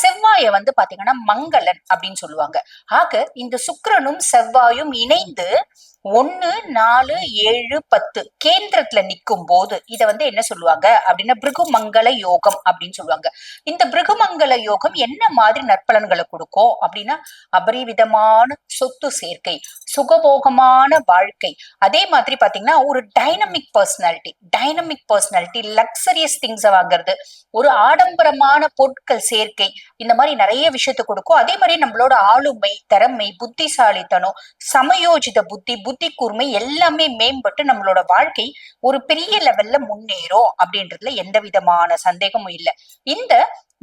செவ்வாயை வந்து பாத்தீங்கன்னா மங்களன் அப்படின்னு சொல்லுவாங்க. ஆக இந்த சுக்கிரனும் செவ்வாயும் இணைந்து ஒன்னு நாலு ஏழு பத்து கேந்திரத்துல நிற்கும் போது இதை வந்து என்ன சொல்லுவாங்க? அப்படின்னா பிருகுமங்கல யோகம் அப்படின்னு சொல்லுவாங்க. இந்த பிருகுமங்கல யோகம் என்ன மாதிரி நற்பலன்களை கொடுக்கும்? அப்படின்னா அபரிவிதமான சொத்து சேர்க்கை சுகபோகமான வாழ்க்கை. அதே மாதிரி பாத்தீங்கன்னா ஒரு dynamic personality dynamic personality luxurious things வாங்குறது. ஒரு ஆடம்பரமான பொருட்கள் சேர்க்கை இந்த மாதிரி நிறைய விஷயத்தை கொடுக்கும். அதே மாதிரி நம்மளோட ஆளுமை திறமை புத்திசாலித்தனம் சமயோஜித புத்தி புத்தி கூர்மை எல்லாமே மேம்பட்டு நம்மளோட வாழ்க்கை ஒரு பெரிய லெவல்ல முன்னேறும் அப்படின்றதுல எந்த விதமான சந்தேகமும் இல்லை. இந்த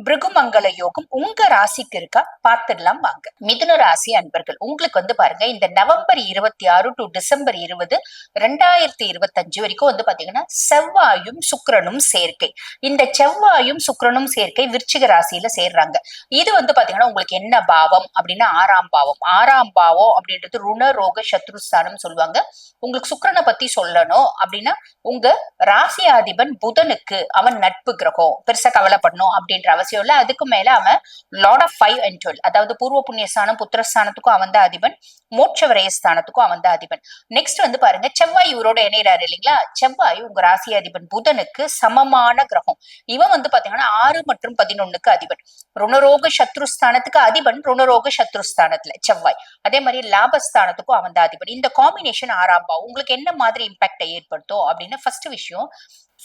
பிருகுமங்கல யோகம் உங்க ராசிக்கு இருக்கா? பார்த்துடலாம் வாங்க. மிதுன ராசி அன்பர்கள் உங்களுக்கு வந்து பாருங்க இந்த நவம்பர் இருபத்தி ஆறு டு டிசம்பர் இருபது ரெண்டாயிரத்தி இருபத்தஞ்சு வரைக்கும் வந்து பாத்தீங்கன்னா செவ்வாயும் சுக்கரனும் சேர்க்கை. இந்த செவ்வாயும் சுக்கரனும் சேர்க்கை விருச்சிக ராசியில சேர்றாங்க. இது வந்து பாத்தீங்கன்னா உங்களுக்கு என்ன பாவம் அப்படின்னா ஆறாம் பாவம். ஆறாம் பாவம் அப்படின்றது ருண ரோக சத்ருஸ்தானம் சொல்லுவாங்க. உங்களுக்கு சுக்கரனை பத்தி சொல்லணும் அப்படின்னா உங்க ராசியாதிபன் புதனுக்கு அவன் நட்பு கிரகம். பெருசா கவலைப்படணும் அப்படின்ற அவசியம் இல்ல அதுக்கு மேல அவன் lord of five and twelve அதாவது பூர்வ புண்ணியஸ்தானம் புத்திரஸ்தானத்துக்கும் அவன் தான் அதிபன். மோட்ச விரயஸ்தானத்துக்கும் அவன் தான் அதிபன். நெக்ஸ்ட் வந்து பாருங்க செவ்வாய் இவரோட இணையிறாரு இல்லைங்களா? செவ்வாய் உங்க ராசி அதிபன் புதனுக்கு சமமான கிரகம். இவன் வந்து பாத்தீங்கன்னா ஆறு மற்றும் பதினொன்னுக்கு அதிபன். ருணரோக சத்ருஸ்தானத்துக்கு அதிபன் ருணரோக சத்ருஸ்தானத்துல செவ்வாய். அதே மாதிரி லாபஸ்தானத்துக்கும் அவன் தான் அதிபன். இந்த காம்பினேஷன் ஆறாம் பாவம். உங்களுக்கு என்ன மாதிரி இம்பாக்டை ஏற்படுத்தும்? அப்படின்னு ஃபர்ஸ்ட் விஷயம்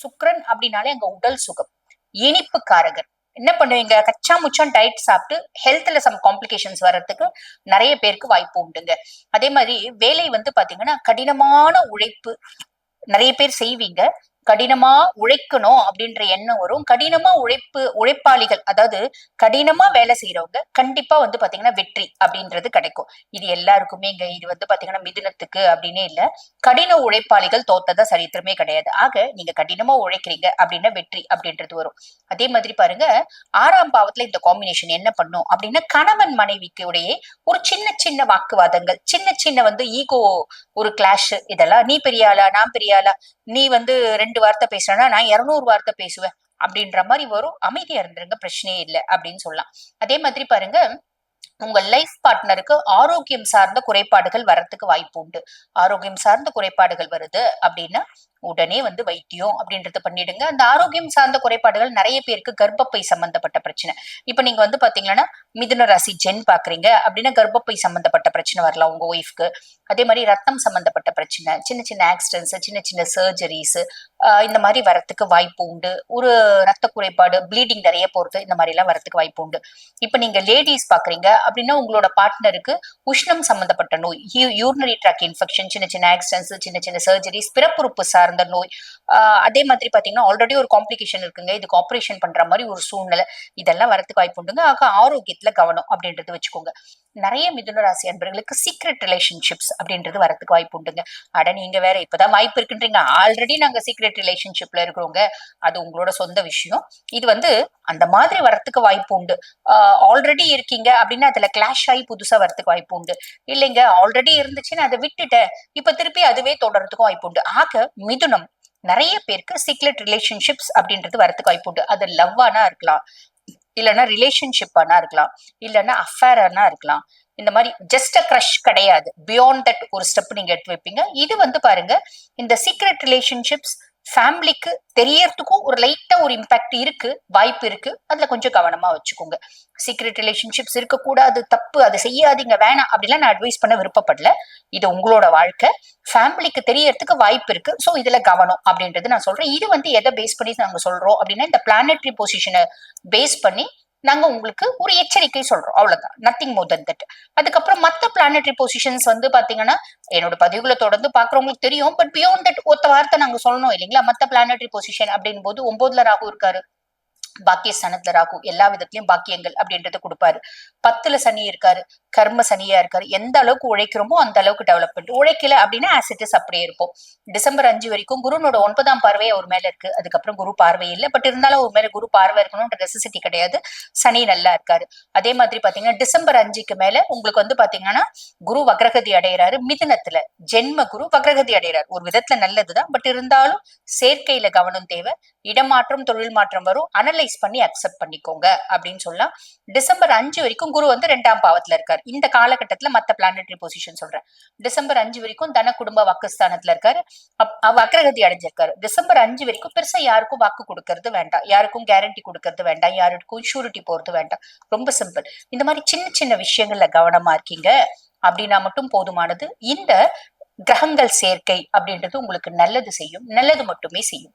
சுக்ரன் அப்படின்னாலே அங்க உடல் சுகம் இனிப்பு காரகர் என்ன பண்ணுவீங்க? கச்சா முச்சம் டயட் சாப்பிட்டு ஹெல்த்ல சம் காம்ப்ளிகேஷன்ஸ் வர்றதுக்கு நிறைய பேருக்கு வாய்ப்பு உண்டுங்க. அதே மாதிரி வேலை வந்து பாத்தீங்கன்னா கடினமான உழைப்பு நிறைய பேர் செய்வீங்க. கடினமா உழைக்கணும் அப்படின்ற எண்ணம் வரும். கடினமா உழைப்பு உழைப்பாளிகள் அதாவது கடினமா வேலை செய்யறவங்க கண்டிப்பா வந்து பாத்தீங்கன்னா வெற்றி அப்படின்றது கிடைக்கும். இது எல்லாருக்குமே இங்க இது வந்து பாத்தீங்கன்னா மிதுனத்துக்கு அப்படின்னே இல்ல. கடின உழைப்பாளிகள் தோத்ததா சரித்திரமே கிடையாது. ஆக நீங்க கடினமா உழைக்கிறீங்க அப்படின்னா வெற்றி அப்படின்றது வரும். அதே மாதிரி பாருங்க ஆறாம் பாவத்துல இந்த காம்பினேஷன் என்ன பண்ணும் அப்படின்னா கணவன் மனைவிக்கு உடைய ஒரு சின்ன சின்ன வாக்குவாதங்கள் சின்ன சின்ன வந்து ஈகோ ஒரு கிளாஷ் இதெல்லாம் நீ பெரிய ஆளா நான் பெரிய ஆளா நீ வந்து ரெண்டு ரெண்டு வார்த்தை பேசுறேன்னா நான் இருநூறு வார்த்தை பேசுவேன். அப்படின்ற மாதிரி வரும். அமைதியா இருந்துருங்க பிரச்சனையே இல்லை அப்படின்னு சொல்லலாம். அதே மாதிரி பாருங்க உங்க லைஃப் பார்ட்னருக்கு ஆரோக்கியம் சார்ந்த குறைபாடுகள் வர்றதுக்கு வாய்ப்பு உண்டு. ஆரோக்கியம் சார்ந்த குறைபாடுகள் வருது அப்படின்னா உடனே வந்து வைத்தியம் அப்படின்றத பண்ணிடுங்க. அந்த ஆரோக்கியம் சார்ந்த குறைபாடுகள் நிறைய பேருக்கு கர்ப்பப்பை சம்பந்தப்பட்ட பிரச்சனை. இப்ப நீங்க வந்து பாத்தீங்கன்னா மிதுன ராசி ஜென் பாக்குறீங்க அப்படின்னா கர்ப்பப்பை சம்பந்தப்பட்ட பிரச்சனை வரலாம் உங்க ஒய்ஃப்க்கு அதே மாதிரி ரத்தம் சம்பந்தப்பட்ட பிரச்சனை சின்ன சின்ன ஆக்சிடென்ட்ஸ் சின்ன சின்ன சர்ஜரிஸ் இந்த மாதிரி வரத்துக்கு வாய்ப்பு உண்டு. ஒரு ரத்த குறைபாடு ப்ளீடிங் நிறைய போறது இந்த மாதிரி எல்லாம் வரத்துக்கு வாய்ப்பு உண்டு. இப்ப நீங்க லேடிஸ் பாக்குறீங்க அப்படின்னா உங்களோட பார்ட்னருக்கு உஷ்ணம் சம்பந்தப்பட்ட நோய் யூரினரி ட்ராக் இன்ஃபெக்ஷன் சின்ன சின்ன ஆக்சிடென்ட்ஸ் சின்ன சின்ன சர்ஜரிஸ் பிறப்புறுப்பு சார்ந்த நோய். ஆஹ் அதே மாதிரி பாத்தீங்கன்னா ஆல்ரெடி ஒரு காம்ப்ளிகேஷன் இருக்குங்க. இதுக்கு ஆப்ரேஷன் பண்ற மாதிரி ஒரு சூழ்நிலை. இதெல்லாம் வரத்துக்கு வாய்ப்பு உண்டுங்க. ஆக ஆரோக்கியத்துல கவனம் அப்படின்றது வச்சுக்கோங்க. நிறைய மிதுன ராசி அன்பர்களுக்கு சீக்ரெட் ரிலேஷன்ஷிப்ஸ் அப்படின்றது வரதுக்கு வாய்ப்பு உண்டுங்க. அட நீங்க வேற இப்பதான் வாய்ப்பு இருக்குன்றீங்க. ஆல்ரெடி நாங்க சீக்ரெட் ரிலேஷன்ஷிப்ல இருக்கிறோங்க. அது உங்களோட சொந்த விஷயம். இது வந்து அந்த மாதிரி வரத்துக்கு வாய்ப்பு உண்டு. ஆல்ரெடி இருக்கீங்க அப்படின்னா அதுல கிளாஷ் ஆகி புதுசா வரத்துக்கு வாய்ப்பு உண்டு. இல்லைங்க ஆல்ரெடி இருந்துச்சுன்னு அதை விட்டுட்டேன். இப்ப திருப்பி அதுவே தொடர்றதுக்கும் வாய்ப்பு உண்டு. ஆக மிதுனம் நிறைய பேருக்கு சீக்ரெட் ரிலேஷன்ஷிப்ஸ் அப்படின்றது வரத்துக்கு வாய்ப்பு உண்டு. அது லவ்வானா இருக்கலாம். இல்லைன்னா ரிலேஷன்ஷிப்பானா இருக்கலாம். இல்லைன்னா அஃபேரானா இருக்கலாம். இந்த மாதிரி ஜஸ்ட் அ க்ரஷ் கிடையாது. பியாண்ட் தட் ஒரு ஸ்டெப் நீங்க எடுத்து வைப்பீங்க. இது வந்து பாருங்க இந்த சீக்ரெட் ரிலேஷன்ஷிப்ஸ் ஃபேமிலிக்கு தெரியறதுக்கும் ஒரு லைட்டா ஒரு இம்பாக்ட் இருக்கு வாய்ப்பு இருக்கு. அதுல கொஞ்சம் கவனமா வச்சுக்கோங்க. சீக்ரெட் ரிலேஷன்ஷிப்ஸ் இருக்கக்கூடாது தப்பு அதை செய்யாதீங்க வேணாம் அப்படிலாம் நான் அட்வைஸ் பண்ண விருப்பப்படல. இது உங்களோட வாழ்க்கை. ஃபேமிலிக்கு தெரியறதுக்கு வாய்ப்பு இருக்கு. ஸோ இதுல கவனம் அப்படின்றது நான் சொல்றேன். இது வந்து எதை பேஸ் பண்ணி நாங்க சொல்றோம் அப்படின்னா இந்த பிளானட்ரி பொசிஷனை பேஸ் பண்ணி நாங்க உங்களுக்கு ஒரு எச்சரிக்கை சொல்றோம். அவ்வளவுதான். நத்திங் மோர் தன் தட் அதுக்கப்புறம் மத்த பிளானட்டரி பொசிஷன்ஸ் வந்து பாத்தீங்கன்னா என்னோட பதிவுகளை தொடர்ந்து பாக்குறவங்களுக்கு தெரியும். பட் பியோன் தட் ஒத்த வார்த்தை நாங்க சொல்லணும் இல்லைங்களா? மத்த பிளானட்டரி பொசிஷன் அப்படின் போது ஒன்பதுல ராகு இருக்காரு. பாக்கியஸ்தானத்துல ராகு எல்லா விதத்திலயும் பாக்கியங்கள் அப்படின்றத கொடுப்பாரு. பத்துல சனி இருக்காரு கர்ம சனியா இருக்காரு. எந்த அளவுக்கு உழைக்கிறோமோ அந்த அளவுக்கு டெவலப்மெண்ட் உழைக்கல அப்படின்னா ஆசிட்டிஸ் அப்படியே இருப்போம். டிசம்பர் அஞ்சு வரைக்கும் குருனோட ஒன்பதாம் பார்வை அவர் மேல இருக்கு. அதுக்கப்புறம் குரு பார்வை இல்லை. பட் இருந்தாலும் அவர் மேல குரு பார்வை இருக்கணும்ன்ற நெசசிட்டி கிடையாது. சனி நல்லா இருக்காரு. அதே மாதிரி பாத்தீங்கன்னா டிசம்பர் அஞ்சுக்கு மேல உங்களுக்கு வந்து பாத்தீங்கன்னா குரு வக்ரகதி அடைகிறாரு மிதுனத்துல ஜென்ம குரு வக்ரகதி அடைகிறார் ஒரு விதத்துல நல்லதுதான். பட் இருந்தாலும் சேர்க்கையில கவனம் தேவை. இடமாற்றம் தொழில் மாற்றம் வரும். அனலைஸ் பண்ணி அக்செப்ட் பண்ணிக்கோங்க அப்படின்னு சொல்லலாம். டிசம்பர் அஞ்சு வரைக்கும் குரு வந்து ரெண்டாம் பாவத்துல இருக்காரு. இந்த காலகட்டத்துல மத்த பிளானட்டரி பொசிஷன் சொல்றேன். டிசம்பர் அஞ்சு வரைக்கும் தன குடும்ப வாக்குஸ்தானத்துல இருக்காரு. அப்- அக்ரகதி அடைஞ்சிருக்காரு. டிசம்பர் அஞ்சு வரைக்கும் பெருசா யாருக்கும் வாக்கு கொடுக்கறது வேண்டாம். யாருக்கும் கேரண்டி கொடுக்கறது வேண்டாம். யாருக்கும் ஷூரிட்டி போறது வேண்டாம். ரொம்ப சிம்பிள் இந்த மாதிரி சின்ன சின்ன விஷயங்கள்ல கவனமா இருக்கீங்க அப்படின்னா மட்டும் போதுமானது. இந்த கிரகங்கள் சேர்க்கை அப்படின்றது உங்களுக்கு நல்லது செய்யும். நல்லது மட்டுமே செய்யும்.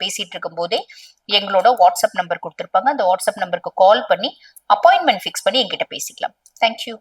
பேசிட்டு இருக்கும் போதே எங்களோட வாட்ஸ்அப் நம்பர் கொடுத்துருப்பாங்க. அந்த வாட்ஸ்அப் நம்பருக்கு கால் பண்ணி அப்பாயின்மெண்ட் ஃபிக்ஸ் பண்ணி என்கிட்ட பேசிக்கலாம். தேங்க்யூ